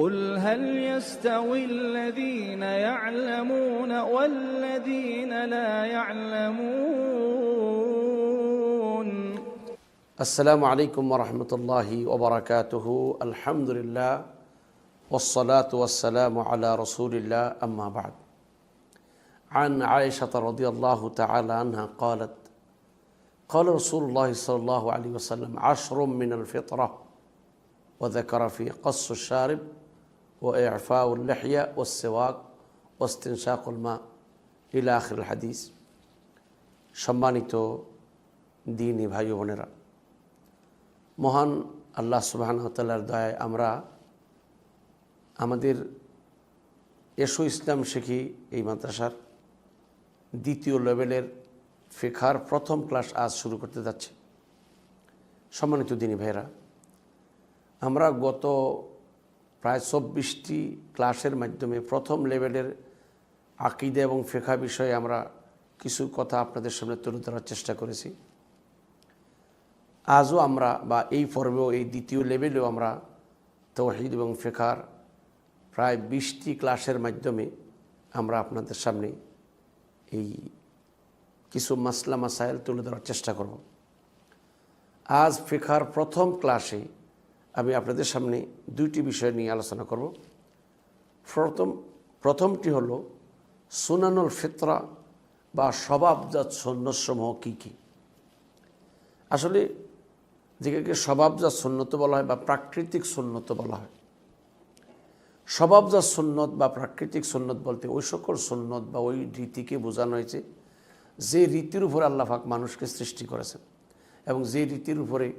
قل هل يستوي الذين يعلمون والذين لا يعلمون؟ السلام عليكم ورحمة الله وبركاته. الحمد لله والصلاة والسلام على رسول الله. أما بعد عن عائشة رضي الله تعالى عنها قالت قال رسول الله صلى الله عليه وسلم عشر من الفطرة. وذكر في قص الشارب ও এফা উল্লাহিয়া ও ওস্তিন শাকুলমা লীলা আখরুল হাদিস সম্মানিত দিনী ভাই বোনেরা, মহান আল্লাহ সুবাহতাল্লার দয়ায় আমরা আমাদের এসো ইসলাম শিখি এই মাদ্রাসার দ্বিতীয় লেভেলের ফেখার প্রথম ক্লাস আজ শুরু করতে যাচ্ছে। সম্মানিত দিনী ভাইরা আমরা গত প্রায় চব্বিশটি ক্লাসের মাধ্যমে প্রথম লেভেলের আকিদা এবং ফেখা বিষয়ে আমরা কিছু কথা আপনাদের সামনে তুলে ধরার চেষ্টা করেছি। আজও আমরা বা এই পর্বেও এই দ্বিতীয় লেভেলেও আমরা তৌহিদ এবং ফেখার প্রায় বিশটি ক্লাসের মাধ্যমে আমরা আপনাদের সামনে এই কিছু মাসলা মাসাইল তুলে ধরার চেষ্টা করব। আজ ফেখার প্রথম ক্লাসে আমি আপনাদের সামনে দুইটি বিষয় নিয়ে আলোচনা করব। প্রথম, প্রথমটি হলো, সুনানুল ফিতরা বা স্বভাবজাত সন্ন্যসমূহ কী কী? আসলে যেটাকে স্বভাবজাত সন্ন্যত বলা হয় বা প্রাকৃতিক সন্ন্যত বলা হয়। স্বভাবজাত সন্ন্যত বা প্রাকৃতিক সন্ন্যত বলতে ওই সকল সন্ন্যত বা ওই রীতিকে বোঝানো হয়েছে, যে রীতির উপরে আল্লাহাক মানুষকে সৃষ্টি করেছেন এবং যে রীতির উপরে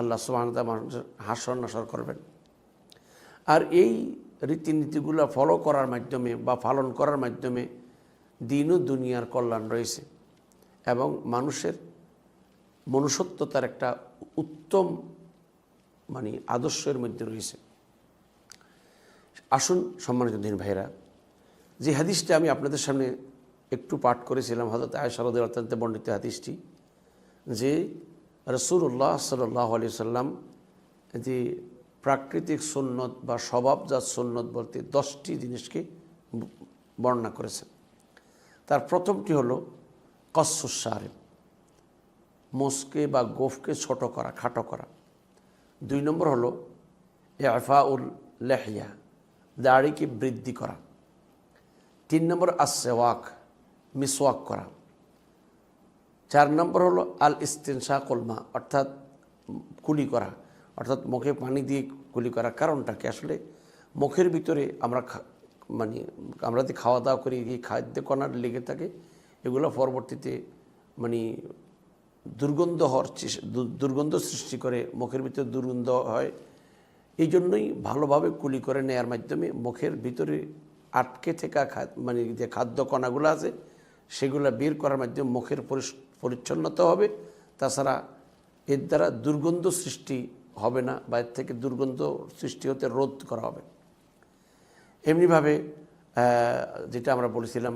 আল্লাহ সুবাহতা মানুষের হাসর নাসর করবেন। আর এই রীতিনীতিগুলো ফলো করার মাধ্যমে বা পালন করার মাধ্যমে দিন ও দুনিয়ার কল্যাণ রয়েছে এবং মানুষের মনুষ্যত্বতার একটা উত্তম মানে আদর্শের মধ্যে রয়েছে। আসুন সম্মানিত দিন ভাইরা যে হাদিসটা আমি আপনাদের সামনে একটু পাঠ করেছিলাম হজরত আয়সারদের অত্যন্ত বর্ণিত হাদিসটি, যে রসুল্লাহ সাল্লাহ আলি সাল্লাম যে প্রাকৃতিক সুন্নত বা স্বভাবজাত সুন্নত বলতে দশটি জিনিসকে বর্ণনা করেছেন। তার প্রথমটি হলো কসুসারেম মোসকে বা গোফকে ছোট করা, খাটো করা। দুই নম্বর হলো এফা উল লেহিয়া, দাড়িকে বৃদ্ধি করা। তিন নম্বর আসেওয়াক মিসওয়াক করা। চার নম্বর হলো আল ইস্তেনশা কলমা অর্থাৎ কুলি করা, অর্থাৎ মুখে পানি দিয়ে কুলি করা। কারণটাকে আসলে মুখের ভিতরে আমরা মানে আমরা যে খাওয়া দাওয়া করি, এই খাদ্য কণার লেগে থাকে, এগুলো পরবর্তীতে মানে দুর্গন্ধ হওয়ার দুর্গন্ধ সৃষ্টি করে, মুখের ভিতরে দুর্গন্ধ হয়। এই জন্যই ভালোভাবে কুলি করে নেয়ার মাধ্যমে মুখের ভিতরে আটকে থাকা মানে যে খাদ্য কণাগুলো আছে, সেগুলো বের করার মাধ্যমে মুখের পরিচ্ছন্নতা হবে। তাছাড়া এর দ্বারা দুর্গন্ধ সৃষ্টি হবে না বা এর থেকে দুর্গন্ধ সৃষ্টি হতে রোধ করা হবে। এমনিভাবে যেটা আমরা বলেছিলাম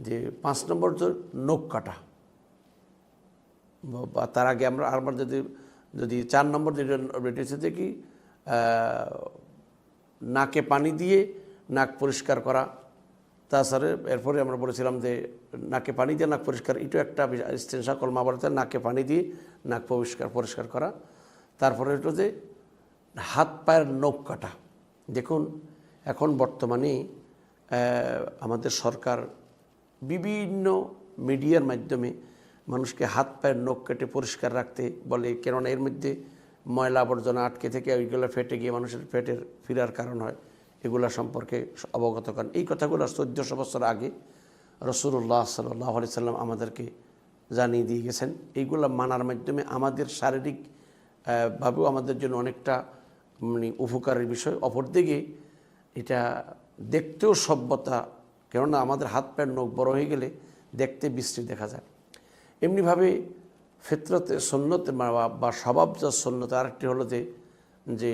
যে পাঁচ নম্বর তো নখ কাটা। বা তার আগে আমরা আবার যদি যদি চার নম্বর যেটা যে কি নাকে পানি দিয়ে নাক পরিষ্কার করা তাছাড়া এরপরে আমরা বলেছিলাম যে নাকে পানি দিয়ে নাক পরিষ্কার, এটাও একটা ইস্তেনশা কলমা বলতে নাকে পানি দিয়ে নাক পরিষ্কার পরিষ্কার করা। তারপরে হলো যে হাত পায়ের নখ কাটা। দেখুন, এখন বর্তমানে আমাদের সরকার বিভিন্ন মিডিয়ার মাধ্যমে মানুষকে হাত পায়ের নখ কেটে পরিষ্কার রাখতে বলে, কেননা এর মধ্যে ময়লা আবর্জনা আটকে থেকে ওইগুলো ফেটে গিয়ে মানুষের পেটের ফিরার কারণ হয়। এগুলো সম্পর্কে অবগত করেন। এই কথাগুলো চোদ্দোশো বছর আগে রসুল্লাহ সাল্লাহ আলি সাল্লাম আমাদেরকে জানিয়ে দিয়ে গেছেন। এইগুলো মানার মাধ্যমে আমাদের শারীরিক ভাবেও আমাদের জন্য অনেকটা মানে উপকারের বিষয়। অপরদিকে এটা দেখতেও সভ্যতা, কেননা আমাদের হাত পায়ের নখ বড় হয়ে গেলে দেখতে বৃষ্টি দেখা যায়। এমনিভাবে ফেতরতে সন্ন্যতে বা স্বভাবজাত সন্ন্যতে আরেকটি হলো যে যে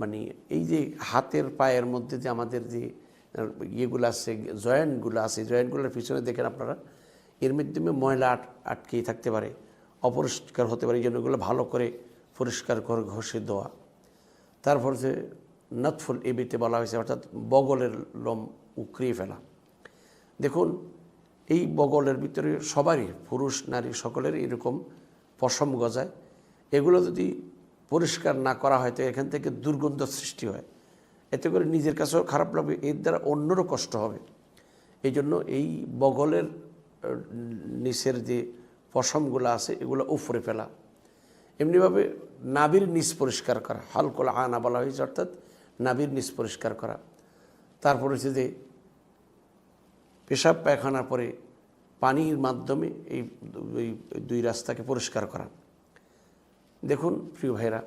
মানে এই যে হাতের পায়ের মধ্যে যে আমাদের যে ইয়েগুলো আছে, জয়েন্টগুলো আছে জয়েন্টগুলোর পিছনে দেখেন আপনারা, এর মাধ্যমে ময়লা আট, আটকেই থাকতে পারে, অপরিষ্কার হতে পারে, এই জন্য ভালো করে পরিষ্কার করে ঘষে দেওয়া। তারপর যে নতফুল এবিতে বলা হয়েছে, অর্থাৎ বগলের লোম উকড়িয়ে ফেলা। দেখুন, এই বগলের ভিতরে সবারই, পুরুষ, নারী সকলের এরকম পশম গজায়। এগুলো যদি পরিষ্কার না করা হয় তো এখান থেকে দুর্গন্ধ সৃষ্টি হয়। এতে করে নিজের কাছেও খারাপ লাগবে, এর দ্বারা অন্যরও কষ্ট হবে। এই জন্য এই বগলের নিচের যে পশমগুলো আছে, এগুলো উপরে ফেলা। এমনিভাবে নাবির নিচ পরিষ্কার করা, হালকোল আনা বলা হয়েছে, অর্থাৎ নাবির নিচ পরিষ্কার করা। তারপর হচ্ছে যে পেশাব পায়খানার পরে পানির মাধ্যমে এই দুই রাস্তাকে পরিষ্কার করা। দেখুন, প্রিয় ভাইরা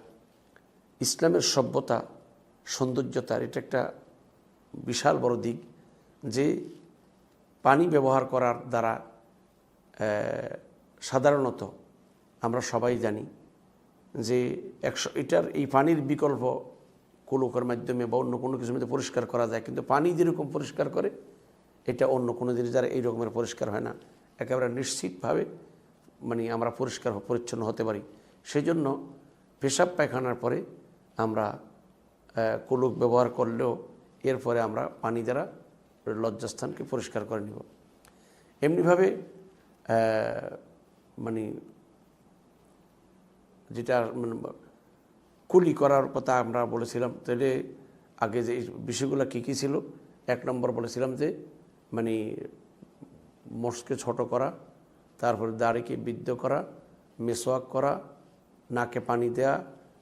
ইসলামের সভ্যতা, সৌন্দর্যতার এটা একটা বিশাল বড় দিক যে পানি ব্যবহার করার দ্বারা সাধারণত আমরা সবাই জানি যে একশো, এটার এই পানির বিকল্প কুলুকের মাধ্যমে বা অন্য কোনো কিছুর মধ্যে পরিষ্কার করা যায়, কিন্তু পানি যেরকম পরিষ্কার করে, এটা অন্য কোনো জিনিস দ্বারা এই রকমের পরিষ্কার হয় না। একেবারে নিশ্চিতভাবে মানে আমরা পরিষ্কার, পরিচ্ছন্ন হতে পারি। সেই জন্য পেশাব পায়খানার পরে আমরা কুলুক ব্যবহার করলেও এরপরে আমরা পানি দ্বারা লজ্জাস্থানকে পরিষ্কার করে নিব। এমনিভাবে মানে যেটা মানে কুলি করার কথা আমরা বলেছিলাম, তাহলে আগে যে বিষয়গুলো কী কী ছিল? এক নম্বর বলেছিলাম যে মানে মস্কে ছোট করা, তারপরে দাড়িকে বিদ্ধ করা, মেসোয়াক করা নাকে পানি দেয়া,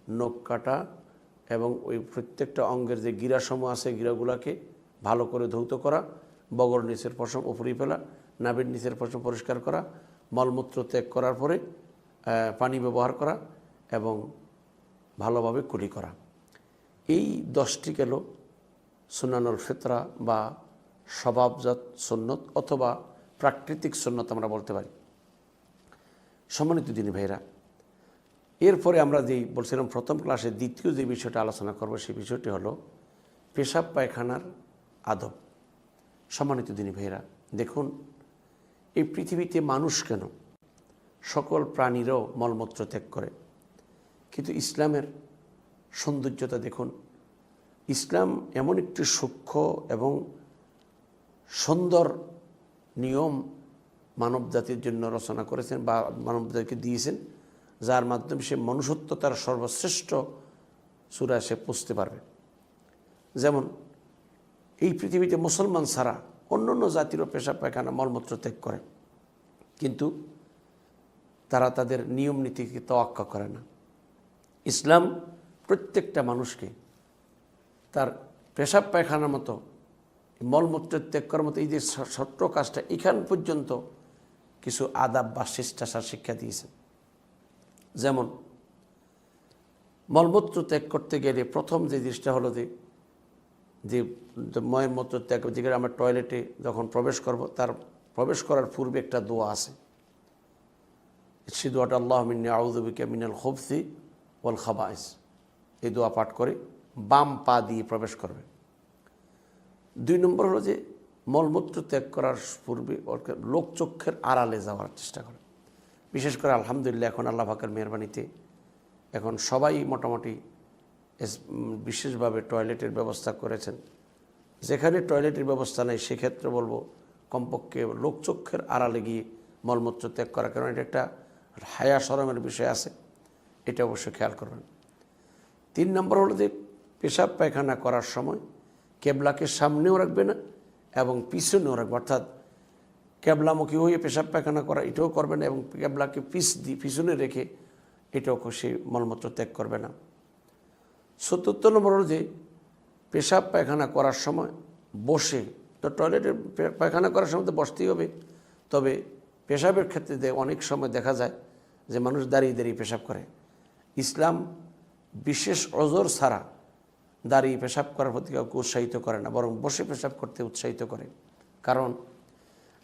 নখ কাটা এবং ওই প্রত্যেকটা অঙ্গের যে গিরাসমূহ আছে, গিরাগুলোকে ভালো করে ধৌত করা, বগর নিচের পশম উপরে ফেলা, নাভির নিচের পশম পরিষ্কার করা, মলমূত্র ত্যাগ করার পরে পানি ব্যবহার করা এবং ভালোভাবে কুলি করা। এই দশটি গেল সুনানুল ফিতরা বা স্বভাবজাত সুন্নত অথবা প্রাকৃতিক সুন্নত আমরা বলতে পারি। সম্মানিত দিনী ভাইরা এরপরে আমরা যেই বলছিলাম প্রথম ক্লাসে দ্বিতীয় যে বিষয়টা আলোচনা করব, সেই বিষয়টি হলো পেশাব পায়খানার আদব। সম্মানিত দিনী ভাইরা দেখুন, এই পৃথিবীতে মানুষ কেন? সকল প্রাণীরও মলমূত্র ত্যাগ করে। কিন্তু ইসলামের সৌন্দর্যতা দেখুন, ইসলাম এমন একটি সূক্ষ্ম এবং সুন্দর নিয়ম মানব জাতির জন্য রচনা করেছেন বা মানব জাতিকে দিয়েছেন যার মাধ্যমে সে মনুষ্যত্ব তার সর্বশ্রেষ্ঠ চূড়ায় সে পুষতে পারবে। যেমন, এই পৃথিবীতে মুসলমান ছাড়া অন্য অন্য জাতিরও পেশা পায়খানা মলমূত্র ত্যাগ করে। কিন্তু তারা তাদের নিয়ম নীতিকে তোয়াক্কা করে না। ইসলাম প্রত্যেকটা মানুষকে তার পেশাব পায়খানার মতো মলমূত্র ত্যাগ করার মতো, এই যে ছোট্ট কাজটা এখান পর্যন্ত কিছু আদাব বা শিষ্টাচার শিক্ষা দিয়েছেন যেমন, মলমূত্র ত্যাগ করতে গেলে প্রথম যে জিনিসটা হলো যে যে মূত্র ত্যাগ যেখানে আমরা টয়লেটে যখন প্রবেশ করব, তার প্রবেশ করার পূর্বে একটা দোয়া আছে। সে দোয়াটা আল্লাহ মিন্নি আউদবিকা মিনাল খবসি ওয়াল খাবাইস। এই দোয়া পাঠ করে বাম পা দিয়ে প্রবেশ করবে। দুই নম্বর হলো যে, মলমূত্র ত্যাগ করার পূর্বে লোকচক্ষের আড়ালে যাওয়ার চেষ্টা করে। বিশেষ করে আলহামদুলিল্লাহ এখন আল্লাহ পাকের মেহরবানিতে এখন সবাই মোটামুটি বিশেষভাবে টয়লেটের ব্যবস্থা করেছেন। যেখানে টয়লেটের ব্যবস্থা নেই, সেক্ষেত্রে বলব কমপক্ষে লোকচক্ষের আড়ালে গিয়ে মলমূত্র ত্যাগ করা, কারণ এটা একটা হায়া সরমের বিষয় আছে, এটা অবশ্যই খেয়াল করবেন। তিন নম্বর হলো যে পেশাব পায়খানা করার সময় কেবলাকে সামনেও রাখবে না এবং পিছনেও রাখবে, অর্থাৎ কেবলামুখী হয়ে পেশাব পায়খানা করা, এটাও করবে না এবং ক্যাবলাকে পিস দিয়ে পিছনে রেখে এটাও সে মলমূত্র ত্যাগ করবে না। চতুর্থ নম্বর হলো যে, পেশাব পায়খানা করার সময় বসে, তো টয়লেটে পায়খানা করার সময় তো বসতেই হবে। তবে পেশাবের ক্ষেত্রে অনেক সময় দেখা যায় যে মানুষ দাঁড়িয়ে দাঁড়িয়ে পেশাব করে। ইসলাম বিশেষ অজর ছাড়া দাঁড়িয়ে পেশাব করার প্রতি কাউকে উৎসাহিত করে না, বরং বসে পেশাব করতে উৎসাহিত করে। কারণ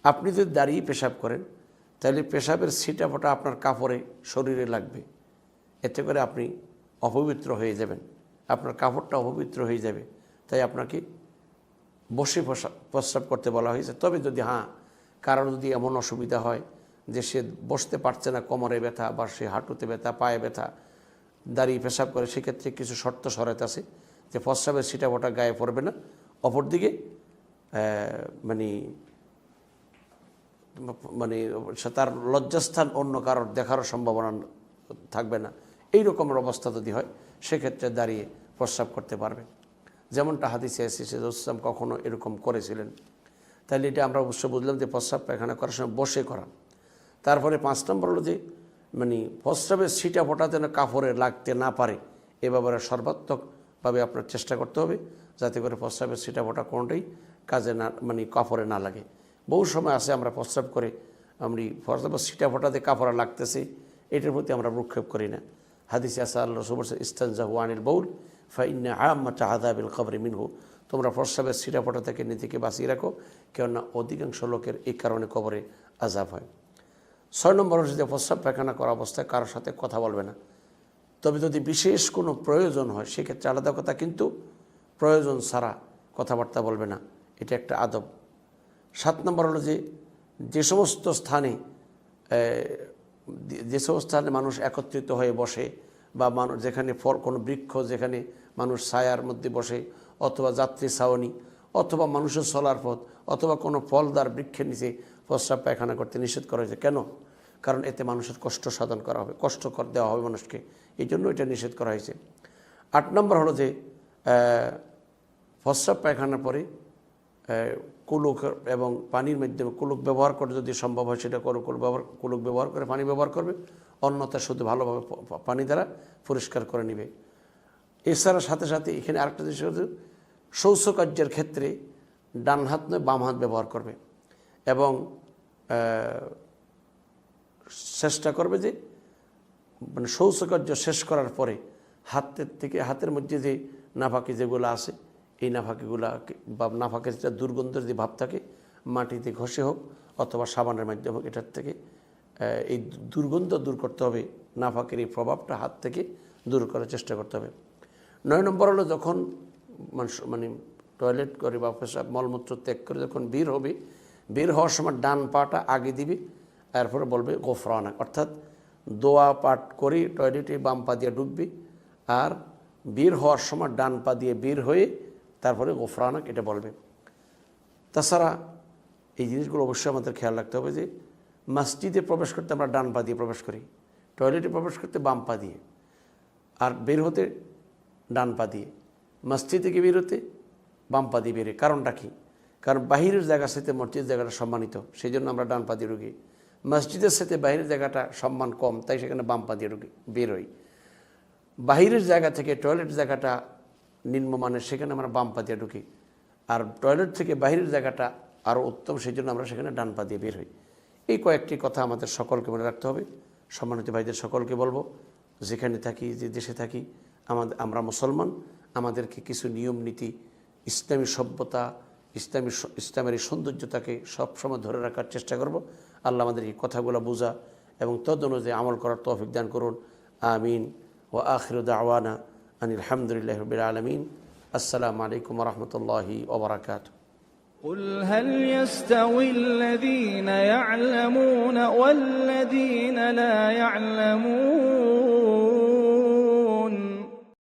আপনি যদি দাঁড়িয়ে পেশাব করেন, তাহলে পেশাবের ছিটা ফোটা আপনার কাপড়ে শরীরে লাগবে। এতে করে আপনি অপবিত্র হয়ে যাবেন। আপনার কাপড়টা অপবিত্র হয়ে যাবে। তাই আপনাকে বসে প্রস্রাব করতে বলা হয়েছে। তবে যদি হ্যাঁ কারণ যদি এমন অসুবিধা হয় যে সে বসতে পারছে না, কোমরে ব্যথা বা সে হাঁটুতে ব্যথা, পায়ে ব্যথা, দাঁড়িয়ে পেশাব করে, সেক্ষেত্রে কিছু শর্ত সরাইতে আছে যে প্রস্রাবের সিটা গায়ে পড়বে না। অপরদিকে মানে মানে তার লজ্জাস্থান অন্য কারোর দেখারও সম্ভাবনা থাকবে না। এই রকমের অবস্থা যদি হয়, সেক্ষেত্রে দাঁড়িয়ে প্রস্রাব করতে পারবে। যেমনটা হাদিসে এসেছে ইসলাম কখনও এরকম করেছিলেন। তাহলে এটা আমরা অবশ্য বুঝলাম যে প্রস্রাব পায়খানা করার সময় বসে করা। তারপরে পাঁচ নম্বর হলো যে মানে প্রস্রাবের সিটা ফোটা যেন কাপড়ে লাগতে না পারে, এ ব্যাপারে সর্বাত্মকভাবে আপনার চেষ্টা করতে হবে, যাতে করে প্রস্রাবের সিটা ফোটা কোনোটাই কাজে না মানে কাপড়ে না লাগে। বহু সময় আছে আমরা প্রস্রাব করে আমি প্রস্রাবের সিটা ফোটাতে কাপড়ে লাগতেছে, এটার প্রতি আমরা ভ্রুক্ষেপ করি না। হাদিসে আসা আল্লাহ রসুল ইস্তানজা ওয়ানিল বউল ফাইন্না খবরে মিনহু। তোমরা প্রস্রাবের সিটা ফোটা থেকে নিজেকে বাঁচিয়ে রাখো, কেননা অধিকাংশ লোকের এই কারণে কবরে আজাব হয়। ছয় নম্বর হচ্ছে প্রস্রাব পায়খানা করা অবস্থায় কারোর সাথে কথা বলবে না। তবে যদি বিশেষ কোনো প্রয়োজন হয়, সেক্ষেত্রে আলাদা কথা, কিন্তু প্রয়োজন ছাড়া কথাবার্তা বলবে না। এটা একটা আদব। সাত নম্বর হলো যে যে সমস্ত স্থানে যে সমস্ত স্থানে মানুষ একত্রিত হয়ে বসে বা মানুষ যেখানে ফল কোনো বৃক্ষ, যেখানে মানুষ ছায়ার মধ্যে বসে, অথবা যাত্রী ছাউনি, অথবা মানুষের চলার পথ, অথবা কোনো ফলদার বৃক্ষের নিচে প্রস্রাব পায়খানা করতে নিষেধ করা হয়েছে। কেন? কারণ এতে মানুষের কষ্ট সাধন করা হবে, কষ্ট দেওয়া হবে মানুষকে। এই জন্য এটা নিষেধ করা হয়েছে। আট নম্বর হলো যে প্রস্রাব পায়খানার পরে কুলুক এবং পানির মাধ্যমে কুলুক ব্যবহার করে যদি সম্ভব হয় সেটা করো, কুলুক ব্যবহার কুলুক ব্যবহার করে পানি ব্যবহার করবে। অন্যথা শুধু ভালোভাবে পানি দ্বারা পরিষ্কার করে নেবে। এছাড়া সাথে সাথে এখানে আরেকটা জিনিস শৌচকার্যের ক্ষেত্রে ডান হাত নয়, বাম হাত ব্যবহার করবে এবং চেষ্টা করবে যে মানে শৌচকার্য শেষ করার পরে হাতের থেকে, হাতের মধ্যে যে নাফাকি যেগুলো আছে এই নাফাকিগুলা বা নাফাকের যেটা দুর্গন্ধ যদি ভাব থাকে, মাটিতে ঘষে হোক অথবা সাবানের মাধ্যমে হোক, এটার থেকে এই দুর্গন্ধ দূর করতে হবে, নাফাকের এই প্রভাবটা হাত থেকে দূর করার চেষ্টা করতে হবে। নয় নম্বর হলো যখন মানুষ মানে টয়লেট করে বা পেশাব মলমূত্র ত্যাগ করে যখন বের হবে, বের হওয়ার সময় ডান পাটা আগে দিবে এরপরে বলবে গোফরানা। অর্থাৎ দোয়া পাঠ করে টয়লেটে বাম পা দিয়ে ডুববে, আর বের হওয়ার সময় ডান পা দিয়ে বের হয়ে তারপরে গোফরানাক এটা বলবে। তাছাড়া এই জিনিসগুলো অবশ্যই আমাদের খেয়াল রাখতে হবে যে, মসজিদে প্রবেশ করতে আমরা ডান পা দিয়ে প্রবেশ করি, টয়লেটে প্রবেশ করতে বাম পা দিয়ে, আর বের হতে ডান পা দিয়ে, মসজিদ থেকে বের হতে বাম পা দিয়ে বেরে কারণটা কী? কারণ বাহিরের জায়গার সাথে মসজিদের জায়গাটা সম্মানিত সেই জন্য আমরা ডান পা দিয়ে ঢুকি মসজিদের সাথে বাইরের জায়গাটা সম্মান কম, তাই সেখানে বাম পা দিয়ে ঢুকি বের হই। বাহিরের জায়গা থেকে টয়লেট জায়গাটা নিম্নমানের, সেখানে আমরা বাম পা দিয়ে ঢুকি। আর টয়লেট থেকে বাহিরের জায়গাটা আরও উত্তম সেই জন্য আমরা সেখানে ডান পা দিয়ে বের হই। এই কয়েকটি কথা আমাদের সকলকে মনে রাখতে হবে। সম্মানিত ভাইদের সকলকে বলব, যেখানে থাকি, যে দেশে থাকি, আমাদের, আমরা মুসলমান, আমাদেরকে কিছু নিয়ম, নীতি, ইসলামী সভ্যতা, ইসলামী ইসলামের এই সৌন্দর্যতাকে সবসময় ধরে রাখার চেষ্টা করব। আল্লাহ আমাদের এই কথাগুলো বোঝা এবং তদ অনুযায়ী আমল করার তৌফিক দান করুন। আমিন। ও আখির দাওয়ানা أن الحمد لله رب العالمين. السلام عليكم ورحمة الله وبركاته. قل هل يستوي الذين يعلمون والذين لا يعلمون؟